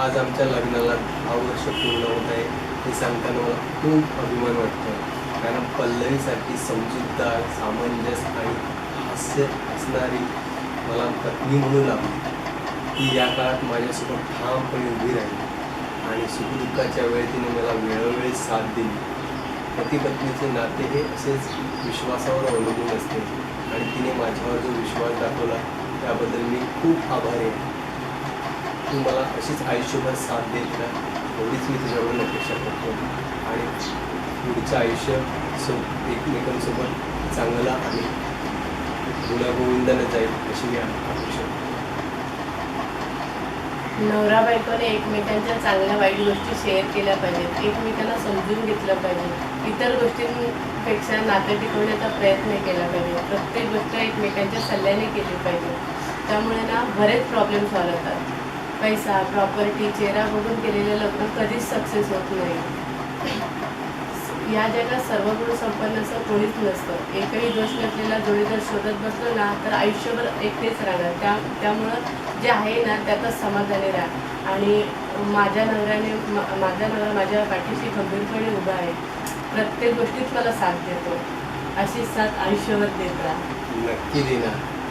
आज आमच्या लग्नाला दहा वर्ष पूर्ण होत आहे हे सांगताना मला खूप अभिमान वाटतो कारण पल्लवीसाठी समजूतदार सामंजस्य आणि हास्य असणारी मला पत्नी म्हणू लागली ती या काळात माझ्यासोबत ठामपणे उभी राहिली आणि सुखदुःखाच्या वेळी तिने मला वेळोवेळी साथ दिली. पतीपत्नीचे नाते हे असेच विश्वासावर अवलंबून असते आणि तिने माझ्यावर जो विश्वास दाखवला त्याबद्दल मी खूप आभारी आहे. तू मला अशीच आयुष्यभर साथ देत राहा. एवढीच मी तुझ्याकडून अपेक्षा करतो. आणि पुढचं आयुष्य सो एकमेकांसोबत चांगलं आणि गुण्यागोविंदानं जाईल अशी मी अपेक्षा नवरा बायकोने एकमेकांच्या चांगल्या वाईट गोष्टी शेअर केल्या पाहिजेत. एकमेकांना समजून घेतलं पाहिजे इतर गोष्टींपेक्षा नातं टिकवण्याचा प्रयत्न केला पाहिजे. प्रत्येक गोष्ट एकमेकांच्या सल्ल्याने केली पाहिजे. त्यामुळे ना बरेच प्रॉब्लेम सॉल्व होतात. पैसा प्रॉपर्टी चेहरा बघून केलेलं लग्न कधीच सक्सेस होत नाही. या जगात सर्व गुण संपन्न असं कोणीच नसतं. एकही दोष नसलेला जोडीदार शोधत बसलो ना तर आयुष्यभर एकटेच राहणार. त्या त्यामुळं जे आहे ना त्यातच समाधानी राहा. आणि माझ्या नवऱ्याने माझ्या माझा नवरा माझ्या पाठीशी खंबीरपणे उभा आहे. प्रत्येक गोष्टीत मला साथ देतो. अशी साथ आयुष्यभर देत राहा. नक्की देणार.